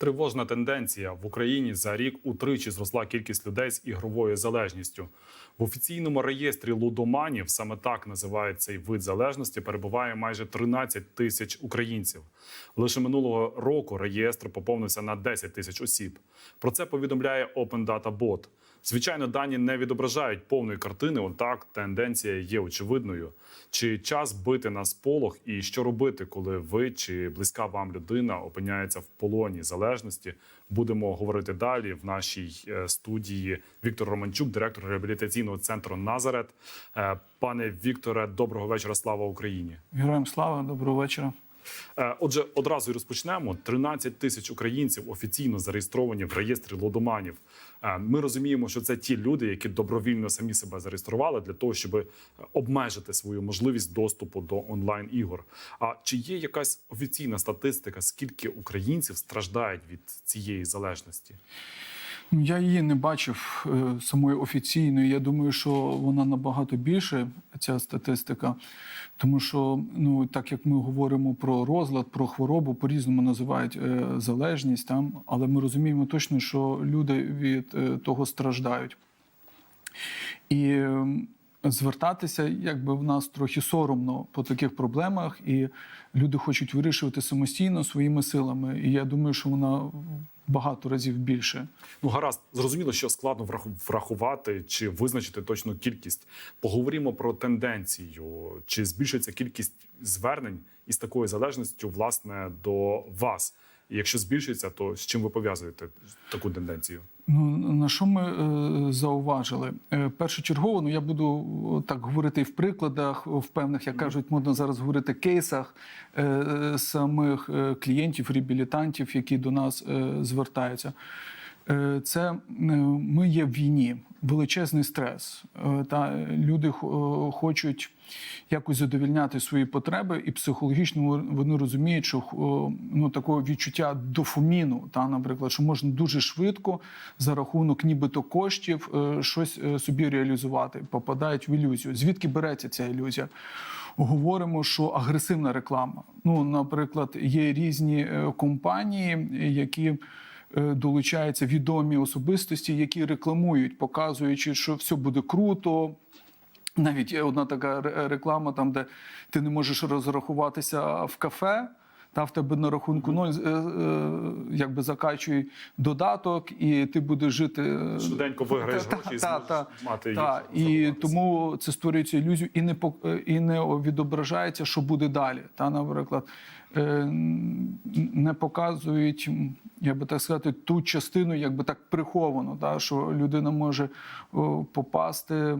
Тривожна тенденція в Україні за рік утричі зросла кількість людей з ігровою залежністю. В офіційному реєстрі лудоманів, саме так називають цей вид залежності, перебуває майже 13 тисяч українців. Лише минулого року реєстр поповнився на 10 тисяч осіб. Про це повідомляє Open Data Bot. Звичайно, дані не відображають повної картини. Отак тенденція є очевидною. Чи час бити на сполох, і що робити, коли ви чи близька вам людина опиняється в полоні залежності? Будемо говорити далі в нашій е, студії. Віктор Романчук, директор реабілітаційного центру Назарет. Е, Пане Вікторе, доброго вечора. Слава Україні! Героям слава, доброго вечора. Е, Отже, одразу розпочнемо. 13 тисяч українців офіційно зареєстровані в реєстрі лудоманів. Е, Ми розуміємо, що це ті люди, які добровільно самі себе зареєстрували для того, щоб обмежити свою можливість доступу до онлайн ігор. А чи є якась офіційна статистика, скільки українців страждають від цієї залежності? Я її не бачив е, самої офіційної. Я думаю, що вона набагато більше, ця статистика. Тому що, ну так як ми говоримо про розлад, про хворобу, по-різному називають е, залежність, там, але ми розуміємо точно, що люди від е, того страждають. І звертатися, якби в нас трохи соромно по таких проблемах, і люди хочуть вирішувати самостійно своїми силами. І я думаю, що вона багато разів більше. Ну, гаразд, зрозуміло, що складно враху- врахувати чи визначити точну кількість. Поговоримо про тенденцію. Чи збільшується кількість звернень із такою залежністю, власне, до вас? І якщо збільшується, то з чим ви пов'язуєте таку тенденцію? Ну на що ми е, зауважили? Е, першочергово, ну я буду так говорити і в прикладах, в певних, як кажуть, можна зараз говорити кейсах е, самих е, клієнтів, реабілітантів, які до нас е, звертаються. Е, Це е, ми є в війні, величезний стрес. Е, Та люди хочуть якось задовільняти свої потреби, і психологічно вони розуміють, що ну такого відчуття дофаміну, та наприклад, що можна дуже швидко за рахунок нібито коштів щось собі реалізувати, попадають в ілюзію. Звідки береться ця ілюзія? Говоримо, що агресивна реклама. Ну, наприклад, є різні компанії, які долучаються відомі особистості, які рекламують, показуючи, що все буде круто. Навіть є одна така реклама, там, де ти не можеш розрахуватися в кафе. Та в тебе на рахунку ноль е, е, якби закачуй додаток, і ти будеш жити е, Швиденько виграєш та- гроші та- зможеш та- мати та. їх І тому це створюється ілюзію і не і не відображається, що буде далі. Та, наприклад, не показують, як би так сказати, ту частину, якби так приховано, та, що людина може попасти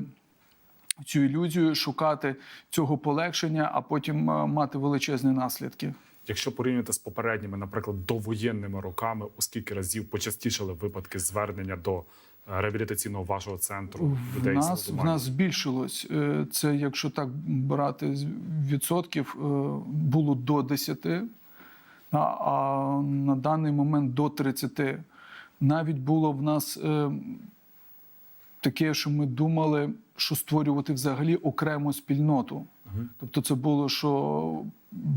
цю ілюзію, шукати цього полегшення, а потім мати величезні наслідки. Якщо порівняти з попередніми, наприклад, довоєнними роками, у скільки разів почастішали випадки звернення до е, реабілітаційного вашого центру В людей нас, в нас збільшилось. Е, Це, якщо так брати відсотків, е, було до 10, а- а на даний момент до 30. Навіть було в нас е, таке, що ми думали, що створювати взагалі окрему спільноту. Тобто, це було, що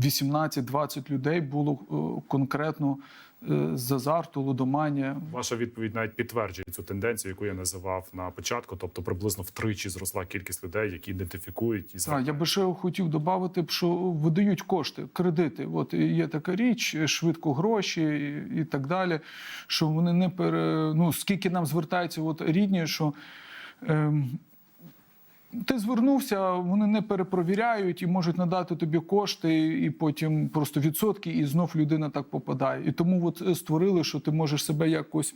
18-20 людей було е, конкретно е, з азарту, лудоманія. Ваша відповідь навіть підтверджує цю тенденцію, яку я називав на початку. Тобто, приблизно втричі зросла кількість людей, які ідентифікують і Так, я би ще хотів додати, що видають кошти, кредити. От є така річ, швидко гроші і, і так далі. Що вони не пере... ну, скільки нам звертаються от рідні, що. Ем... Ти звернувся, вони не перепровіряють і можуть надати тобі кошти, і потім просто відсотки, і знов людина так попадає. І тому от е, створили, що ти можеш себе якось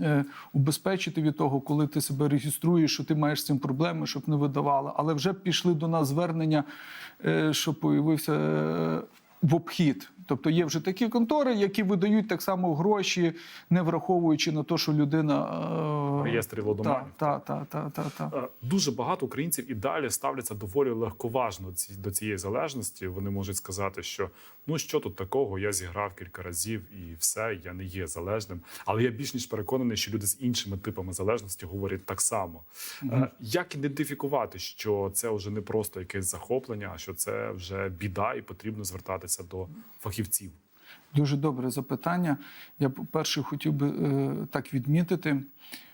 е, убезпечити від того, коли ти себе реєструєш, що ти маєш з цим проблеми, щоб не видавала. Але вже пішли до нас звернення, е, що появився е, в обхід. Тобто є вже такі контори, які видають так само гроші, не враховуючи на те, що людина е, реєстрі лудоманів. Та, та, та, та, та. Е, Дуже багато українців і далі ставляться доволі легковажно до цієї залежності. Вони можуть сказати, що ну що тут такого, я зіграв кілька разів і все, я не є залежним. Але я більш ніж переконаний, що люди з іншими типами залежності говорять так само. Е, Як ідентифікувати, що це вже не просто якесь захоплення, а що це вже біда, і потрібно звертатися до фахівців? Дуже добре запитання. Я перше хотів би е, так відмітити,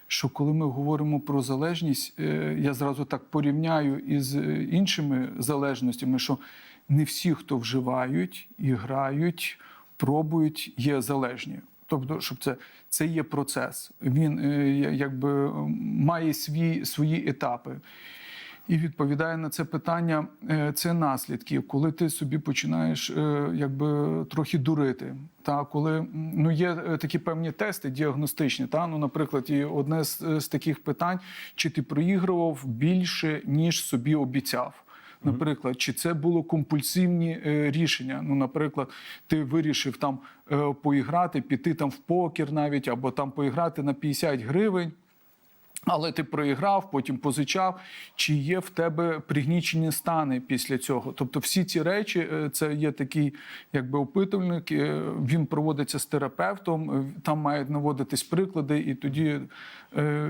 що коли ми говоримо про залежність, е, я зразу так порівняю із е, іншими залежностями, що не всі, хто вживають і грають, пробують, є залежні. Тобто, щоб це, це є процес. Він е, якби має свій, свої етапи. І відповідає на це питання: е, це наслідки, коли ти собі починаєш е, якби трохи дурити. Та коли ну є такі певні тести діагностичні, та ну, наприклад, і одне з, з таких питань: чи ти проігрував більше ніж собі обіцяв. Наприклад, чи це було компульсивні е, рішення? Ну, наприклад, ти вирішив там е, поіграти, піти там в покер навіть, або там поіграти на 50 гривень. Але ти проіграв, потім позичав. Чи є в тебе пригнічені стани після цього? Тобто, всі ці речі е, це є такий, якби опитувальник. е, Він проводиться з терапевтом, е, там мають наводитись приклади, і тоді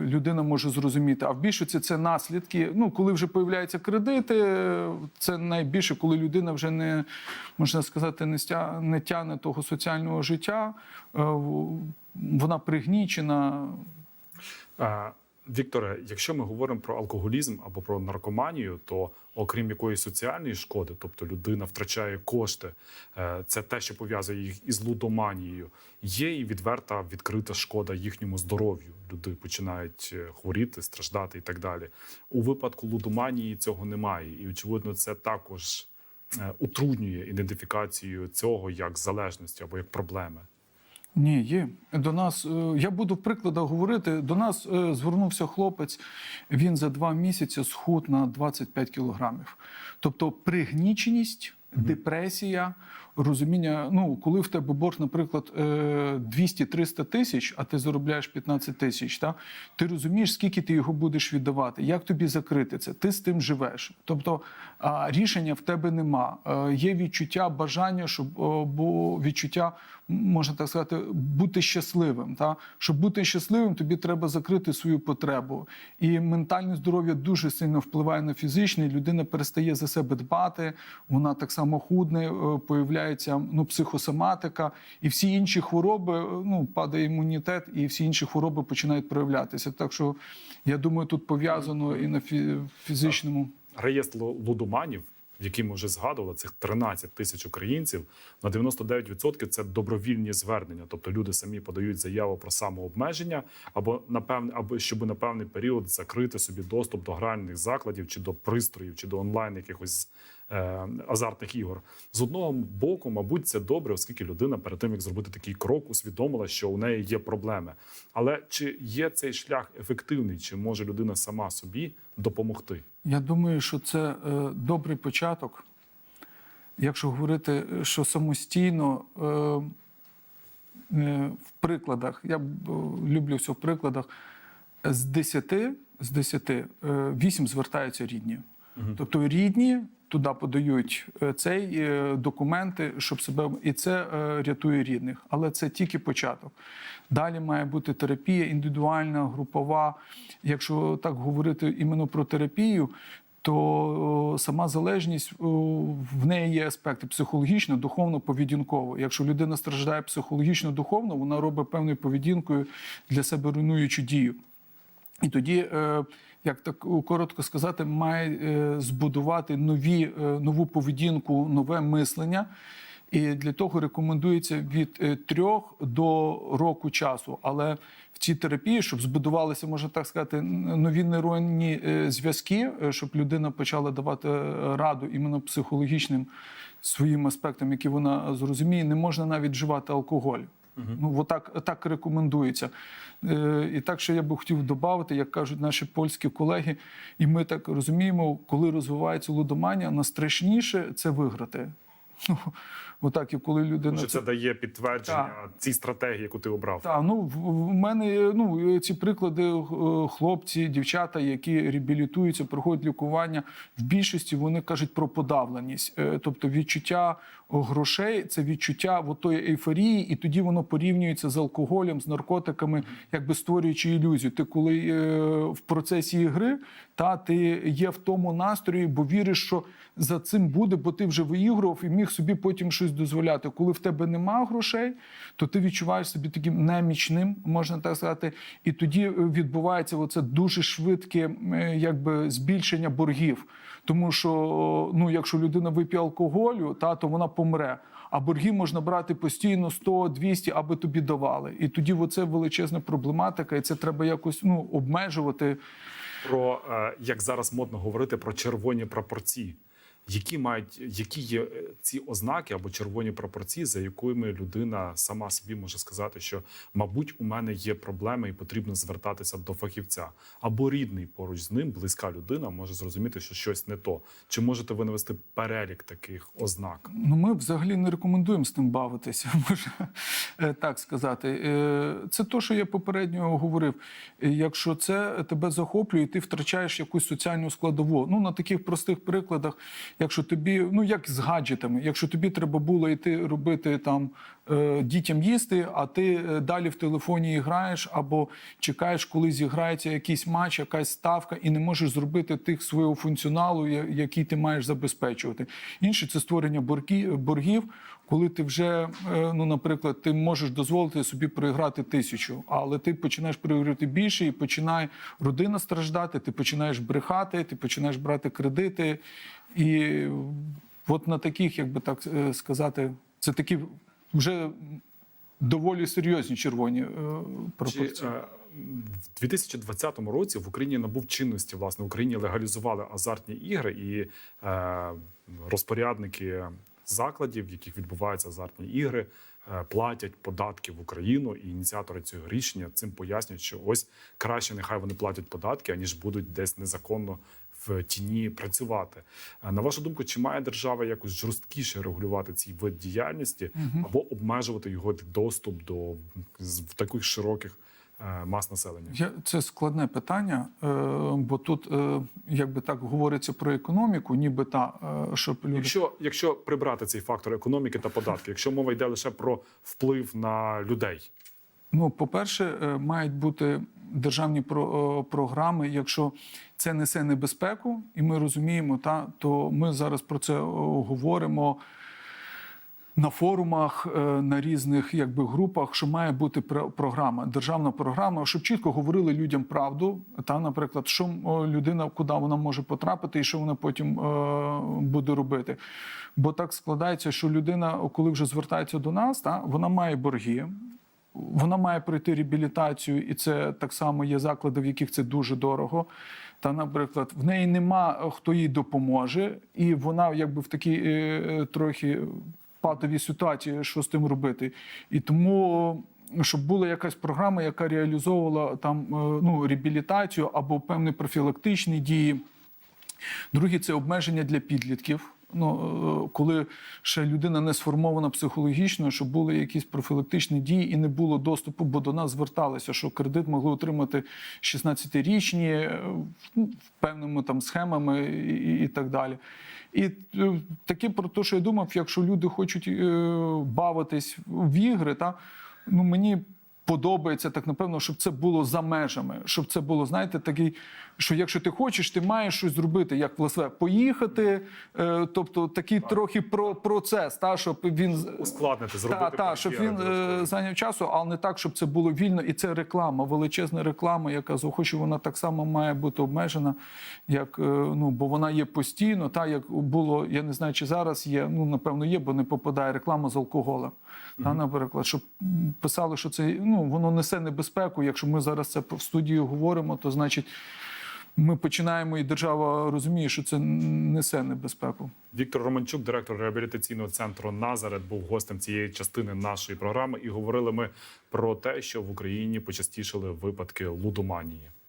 людина може зрозуміти. А в більшості це наслідки. Ну, коли вже появляються кредити, це найбільше, коли людина вже не можна сказати, не стя не тягне того соціального життя, вона пригнічена. Вікторе, якщо ми говоримо про алкоголізм або про наркоманію, то окрім якоїсь соціальної шкоди, тобто людина втрачає кошти, е, це те, що пов'язує їх із лудоманією. Є і відверта відкрита шкода їхньому здоров'ю. Люди починають е, хворіти, страждати і так далі. У випадку лудоманії цього немає, і очевидно, це також е, утруднює ідентифікацію цього як залежності або як проблеми. Ні, є. До нас, е, я буду в прикладах говорити. До нас е, звернувся хлопець, він за два місяці схуд на 25 кілограмів. Тобто пригніченість, депресія, розуміння. Ну, коли в тебе борг, наприклад, е, 200-300 тисяч, а ти заробляєш 15 тисяч, та, ти розумієш, скільки ти його будеш віддавати, як тобі закрити це, ти з тим живеш. Тобто рішення в тебе нема. Е, Є відчуття, бажання, щоб бо відчуття, можна так сказати, бути щасливим. Та? Щоб бути щасливим, тобі треба закрити свою потребу. І ментальне здоров'я дуже сильно впливає на фізичне. Людина перестає за себе дбати, вона так само худне, е, появляється ну, психосоматика, і всі інші хвороби, е, ну, падає імунітет, і всі інші хвороби починають проявлятися. Так що я думаю, тут пов'язано і на фі- фізичному. реєстр лу- лудоманів, який ми вже згадували, цих 13 тисяч українців, на 99% це добровільні звернення. Тобто люди самі подають заяву про самообмеження, або напевне, або щоб на певний період закрити собі доступ до гральних закладів, чи до пристроїв, чи до онлайн якихось азартних ігор. З одного боку, мабуть, це добре, оскільки людина перед тим як зробити такий крок, усвідомила, що у неї є проблеми. Але чи є цей шлях ефективний, чи може людина сама собі допомогти? Я думаю, що це е, добрий початок. Якщо говорити, е, що самостійно е, е, в прикладах, я е, люблю все в прикладах, з 10, з 10 е, 8 звертаються рідні. Тобто рідні туди подають е, цей е, документи, щоб себе і це е, рятує рідних. Але це тільки початок. Далі має бути терапія індивідуальна, групова. Якщо так говорити іменно про терапію, то сама залежність в неї є аспекти психологічно, духовно, поведінково. Якщо людина страждає психологічно, духовно, вона робить певною поведінкою для себе руйнуючу дію. І тоді, як так коротко сказати, має е, збудувати нові, е, нову поведінку, нове мислення. І для того рекомендується від е, трьох до року часу. Але в цій терапії, щоб збудувалися, можна так сказати, нові нейронні зв'язки, щоб людина почала давати раду іменно психологічним своїм аспектам, які вона зрозуміє, не можна навіть вживати алкоголь. Ну, отак, так рекомендується. Е, і так, що я би хотів додати, як кажуть наші польські колеги, і ми так розуміємо, коли розвивається лудоманія, найстрашніше це виграти. Ну, отак, і коли людина Чи це дає підтвердження Так. цій стратегії, яку ти обрав? так, ну в в мене ну ці приклади е, хлопці, дівчата, які реабілітуються, проходять лікування. В більшості вони кажуть про подавленість, Е, тобто відчуття грошей, це відчуття от тої ейфорії, і тоді воно порівнюється з алкоголем, з наркотиками, якби створюючи ілюзію. Ти коли е, в процесі ігри, та ти є в тому настрої, бо віриш, що за цим буде, бо ти вже виігрував і міг собі потім щось дозволяти. Коли в тебе нема грошей, то ти відчуваєш себе таким немічним, можна так сказати. І тоді е, відбувається оце дуже швидке якби, збільшення боргів. Тому що ну, якщо людина вип'є алкоголю, та, то вона помре. А борги можна брати постійно 100, 200, аби тобі давали. І тоді оце величезна проблематика, і це треба якось ну, обмежувати. Про е, як зараз модно говорити про червоні прапорці. Які мають які є е, ці ознаки або червоні прапорці, за якими людина сама собі може сказати, що мабуть у мене є проблеми і потрібно звертатися до фахівця, або рідний поруч з ним, близька людина може зрозуміти, що щось не то. Чи можете ви навести перелік таких ознак? Ну, ми взагалі не рекомендуємо з тим бавитися, можна е, так сказати. Е, Це то, що я попередньо говорив. Якщо це тебе захоплює, ти втрачаєш якусь соціальну складову. Ну, на таких простих прикладах, якщо тобі, ну як з гаджетами, якщо тобі треба було йти робити там е, дітям їсти, а ти е, далі в телефоні граєш або чекаєш, коли зіграється якийсь матч, якась ставка, і не можеш зробити тих свого функціоналу, який ти маєш забезпечувати. Інше це створення боргів, коли ти вже, е, ну, наприклад, ти можеш дозволити собі проіграти тисячу, але ти починаєш проіграти більше, і починає родина страждати, ти починаєш брехати, ти починаєш брати кредити. І от на таких, як би так е, сказати, це такі вже доволі серйозні червоні е, Чи, пропорції. е, в 2020 році в Україні набув чинності власне в Україні легалізували азартні ігри і е, розпорядники закладів, в яких відбуваються азартні ігри, платять податки в Україну. І ініціатори цього рішення цим пояснюють, що ось краще нехай вони платять податки, аніж будуть десь незаконно. В тіні працювати Е, на вашу думку, чи має держава якось жорсткіше регулювати цій вид діяльності або обмежувати його доступ до таких широких е, мас населення? Я, це складне питання, е, бо тут, якби так говориться про економіку, ніби та, щоб люди. Якщо, якщо прибрати цей фактор економіки та податки, якщо мова йде лише про вплив на людей, Ну, по-перше, е, мають бути державні про, програми. Якщо це несе небезпеку, і ми розуміємо, та, то ми зараз про це е, говоримо. На форумах, е, на різних якби, групах, що має бути програма, державна програма, щоб чітко говорили людям правду. Та, наприклад, що людина, куди вона може потрапити, і що вона потім е, буде робити. Бо так складається, що людина, коли вже звертається до нас, та, вона має борги, вона має пройти реабілітацію, і це так само є заклади, в яких це дуже дорого. Та, наприклад, в неї нема е, хто їй допоможе, і вона якби в такій е, е, трохи патовій ситуації, що з тим робити. І тому, е, щоб була якась програма, яка реалізовувала там ну, реабілітацію або певні профілактичні дії. Друге це обмеження для підлітків. Ну, е, коли ще людина не сформована психологічно, щоб були якісь профілактичні дії і не було доступу, бо до нас зверталися, що кредит могли отримати 16-річні е, ну, певними там схемами і, і так далі. І е, таке про те, що я думав, якщо люди хочуть бавитись в ігри, та ну мені подобається так, напевно, щоб це було за межами, щоб це було, знаєте, такий, що якщо ти хочеш, ти маєш щось зробити, як власне поїхати. Е, тобто такий трохи про процес, та щоб він ускладнити, зробити та, та, щоб він е, зайняв часу, але не так, щоб це було вільно. І це реклама, величезна реклама, яка заохочує, вона так само має бути обмежена, як е, ну, бо вона є постійно. Та як було, я не знаю, чи зараз є. Ну напевно, є, бо не попадає реклама з алкоголем. Та, наприклад, щоб писали, що це ну воно несе небезпеку. Якщо ми зараз це в студії говоримо, то значить. Ми починаємо, і держава розуміє, що це несе небезпеку. Віктор Романчук, директор реабілітаційного центру Назарет, був гостем цієї частини нашої програми, і говорили ми про те, що в Україні почастішали випадки лудоманії.